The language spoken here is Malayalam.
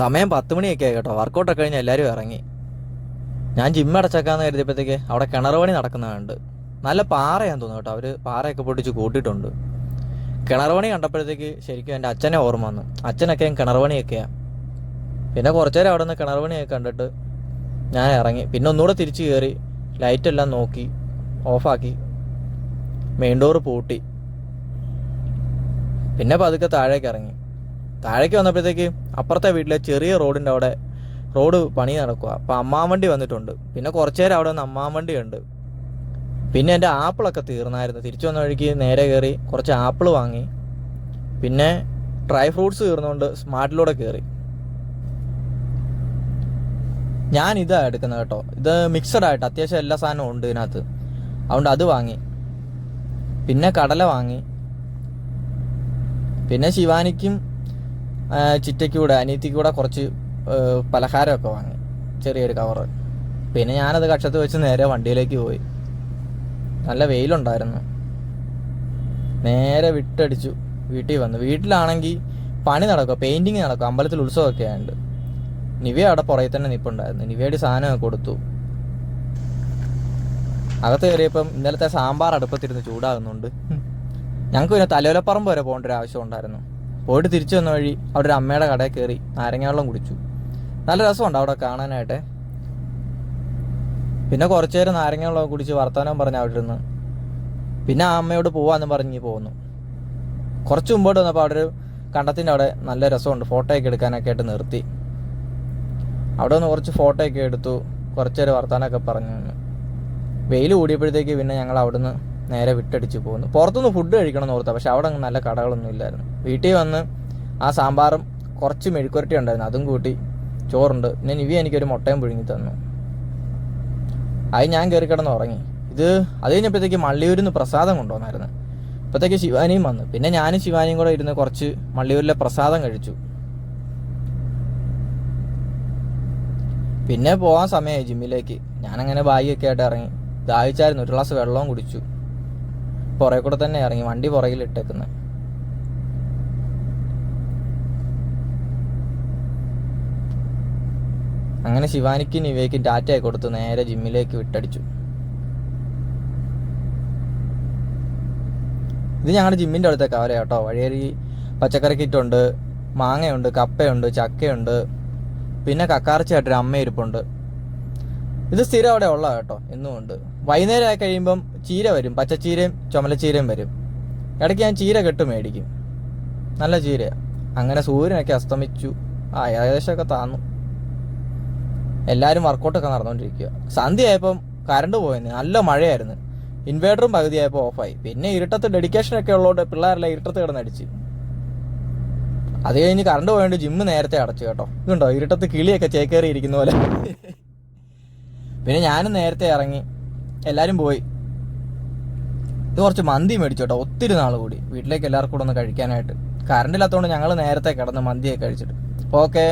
സമയം പത്ത് മണിയൊക്കെ ആയി കേട്ടോ. വർക്കൗട്ടൊക്കെ കഴിഞ്ഞ് എല്ലാവരും ഇറങ്ങി. ഞാൻ ജിം അടച്ചേക്കാന്ന് കരുതിയപ്പോഴത്തേക്ക് അവിടെ കിണർ പണി നടക്കുന്നതുണ്ട് നല്ല പാറയാന്ന് തോന്നുന്നു കേട്ടോ. അവർ പാറയൊക്കെ പൊട്ടിച്ച് കൂട്ടിയിട്ടുണ്ട്. കിണർ പണി കണ്ടപ്പോഴത്തേക്ക് ശരിക്കും എന്റെ അച്ഛനെ ഓർമ്മ വന്നു. അച്ഛനൊക്കെ കിണർ പണിയൊക്കെയാണ് പിന്നെ കുറച്ചു നേരം അവിടെ നിന്ന് കിണർ പണിയൊക്കെ കണ്ടിട്ട് ഞാൻ ഇറങ്ങി. പിന്നെ ഒന്നുകൂടെ തിരിച്ച് കയറി ലൈറ്റെല്ലാം നോക്കി ഓഫാക്കി മെയിൻ ഡോറ് പൂട്ടി. പിന്നെ പതുക്കെ താഴേക്ക് ഇറങ്ങി. താഴേക്ക് വന്നപ്പോഴത്തേക്ക് അപ്പുറത്തെ വീട്ടിലെ ചെറിയ റോഡിന്റെ അവിടെ റോഡ് പണി നടക്കുക. അപ്പം അമ്മാവണ്ടി വന്നിട്ടുണ്ട്. പിന്നെ കുറച്ചു നേരം അവിടെ നിന്ന് അമ്മാവണ്ടി ഉണ്ട് പിന്നെ എന്റെ ആപ്പിളൊക്കെ തീർന്നായിരുന്നു. തിരിച്ചു വന്ന വഴിക്ക് നേരെ കയറി കുറച്ച് ആപ്പിൾ വാങ്ങി. പിന്നെ ഡ്രൈ ഫ്രൂട്ട്സ് തീർന്നുകൊണ്ട് സ്മാർട്ടിലൂടെ കയറി. ഞാൻ ഇതാ എടുക്കുന്നത് കേട്ടോ. ഇത് മിക്സഡ് ആയിട്ട് അത്യാവശ്യം എല്ലാ സാധനവും ഉണ്ട് ഇതിനകത്ത്. അതുകൊണ്ട് അത് വാങ്ങി. പിന്നെ കടല വാങ്ങി. പിന്നെ ശിവാനിക്കും ചിറ്റയ്ക്കും കൂടെ അനിയത്തിക്ക് കൂടെ കുറച്ച് പലഹാരമൊക്കെ വാങ്ങി. ചെറിയൊരു കവറ്. പിന്നെ ഞാനത് കക്ഷത്ത് വെച്ച് നേരെ വണ്ടിയിലേക്ക് പോയി. നല്ല വെയിലുണ്ടായിരുന്നു. നേരെ വിട്ടടിച്ചു. വീട്ടിൽ വന്നു. വീട്ടിലാണെങ്കിൽ പണി നടക്കുക പെയിന്റിങ് നടക്കുക അമ്പലത്തിൽ ഉത്സവമൊക്കെ ആയതുകൊണ്ട് നിവ്യ അവിടെ പുറകെ തന്നെ നിൽപ്പുണ്ടായിരുന്നു നിവ്യയുടെ സാധനമൊക്കെ കൊടുത്തു. അകത്ത് കയറിയപ്പം ഇന്നലത്തെ സാമ്പാർ അടുപ്പത്തിരുന്ന് ചൂടാകുന്നുണ്ട്. ഞങ്ങൾക്ക് പിന്നെ തലയോലപ്പറമ്പ് വരെ പോകേണ്ട ഒരു ആവശ്യം ഉണ്ടായിരുന്നു. പോയിട്ട് തിരിച്ചു വന്ന വഴി അവിടെ ഒരു അമ്മയുടെ കടയിൽ കയറി നാരങ്ങാവെള്ളം കുടിച്ചു. നല്ല രസമുണ്ട് അവിടെ കാണാനായിട്ട്. പിന്നെ കുറച്ചു നേരം നാരങ്ങാവെള്ളം കുടിച്ച് വർത്തമാനം പറഞ്ഞു അവിടെ ഇരുന്ന്. പിന്നെ ആ അമ്മയോട് പോവാന്ന് പറഞ്ഞ് പോകുന്നു കുറച്ച് മുമ്പോട്ട് വന്നപ്പോൾ അവിടെ ഒരു കണ്ടത്തിന്റെ അവിടെ നല്ല രസമുണ്ട്. ഫോട്ടോ ഒക്കെ എടുക്കാനൊക്കെ ആയിട്ട് നിർത്തി. അവിടെ നിന്ന് കുറച്ച് ഫോട്ടോ ഒക്കെ എടുത്തു. കുറച്ചേരം വർത്തമാനമൊക്കെ പറഞ്ഞു. വെയിൽ കൂടിയപ്പോഴത്തേക്ക് പിന്നെ ഞങ്ങൾ അവിടുന്ന് നേരെ വിട്ടടിച്ച് പോകുന്നു. പുറത്തുനിന്ന് ഫുഡ് കഴിക്കണം എന്ന് ഓർത്താ പക്ഷെ അവിടെ നല്ല കടകളൊന്നും ഇല്ലായിരുന്നു. വീട്ടിൽ വന്ന് ആ സാമ്പാറും കുറച്ച് മെഴുക്കുരട്ടി ഉണ്ടായിരുന്നു. അതും കൂട്ടി ചോറുണ്ട്. പിന്നെ നിവി എനിക്കൊരു മുട്ടയും പുഴുങ്ങി തന്നു. അത് ഞാൻ കയറി കിടന്ന് ഉറങ്ങി. ഇത് അത് കഴിഞ്ഞപ്പോഴത്തേക്ക് മള്ളിയൂരിൽ നിന്ന് പ്രസാദം കൊണ്ടുവന്നായിരുന്നു. അപ്പോഴത്തേക്ക് ശിവാനിയും വന്നു. പിന്നെ ഞാനും ശിവാനിയും കൂടെ ഇരുന്ന് കുറച്ച് മള്ളിയൂരിലെ പ്രസാദം കഴിച്ചു. പിന്നെ പോകാൻ സമയമായി ജിമ്മിലേക്ക്. ഞാനങ്ങനെ ബാഗൊക്കെ ആയിട്ട് ഇറങ്ങി. ദാഹിച്ചായിരുന്നു. ഒരു ഗ്ലാസ് വെള്ളവും കുടിച്ചു. പുറകെ കൂടെ തന്നെ ഇറങ്ങി വണ്ടി പുറകിൽ ഇട്ടേക്കുന്നത് അങ്ങനെ ശിവാനിക്കും നിവേക്കും ടാറ്റയൊക്കെ കൊടുത്ത് നേരെ ജിമ്മിലേക്ക് വിട്ടടിച്ചു. ഇത് ഞങ്ങളുടെ ജിമ്മിന്റെ അടുത്ത കവല കേട്ടോ. വഴിയേറി പച്ചക്കറി കിറ്റുണ്ട് മാങ്ങയുണ്ട് കപ്പയുണ്ട് ചക്കയുണ്ട് പിന്നെ കക്കാർച്ചയായിട്ടൊരു അമ്മ ഇരിപ്പുണ്ട്. ഇത് സ്ഥിരം അവിടെ ഉള്ള കേട്ടോ എന്നും ഉണ്ട്. വൈകുന്നേരം കഴിയുമ്പം ചീര വരും പച്ചച്ചീരയും ചുമലച്ചീരയും വരും. ഇടയ്ക്ക് ഞാൻ ചീര കെട്ട് മേടിക്കും. നല്ല ചീര. അങ്ങനെ സൂര്യനൊക്കെ അസ്തമിച്ചു. ആ ഏകദേശമൊക്കെ താന്നു. എല്ലാവരും വർക്കൗട്ടൊക്കെ നടന്നുകൊണ്ടിരിക്കുക സന്ധ്യയായപ്പം കറണ്ട് പോയിരുന്നു നല്ല മഴയായിരുന്നു. ഇൻവേർട്ടറും പകുതിയായപ്പോൾ ഓഫായി. പിന്നെ ഇരുട്ടത്ത് ഡെഡിക്കേഷൻ ഒക്കെ ഉള്ളതുകൊണ്ട് പിള്ളേരെല്ലാം ഇരുട്ടത്ത് കിടന്നടിച്ച്. അത് കഴിഞ്ഞ് കറണ്ട് പോയതുകൊണ്ട് ജിമ്മ് നേരത്തെ അടച്ചു കേട്ടോ. ഇതുണ്ടോ? ഇരുട്ടത്ത് കിളിയൊക്കെ ചേക്കേറി ഇരിക്കുന്ന പോലെ. പിന്നെ ഞാനും നേരത്തെ ഇറങ്ങി. എല്ലാവരും പോയി. ഇത് കുറച്ച് മന്തി മേടിച്ചു കേട്ടോ. ഒത്തിരി നാൾ കൂടി. വീട്ടിലേക്ക് എല്ലാവർക്കും കൂടെ ഒന്ന് കഴിക്കാനായിട്ട്. കറണ്ടില്ലാത്തതുകൊണ്ട് ഞങ്ങൾ നേരത്തെ കിടന്ന് മന്തിയൊക്കെ കഴിച്ചിട്ട്. ഓക്കെ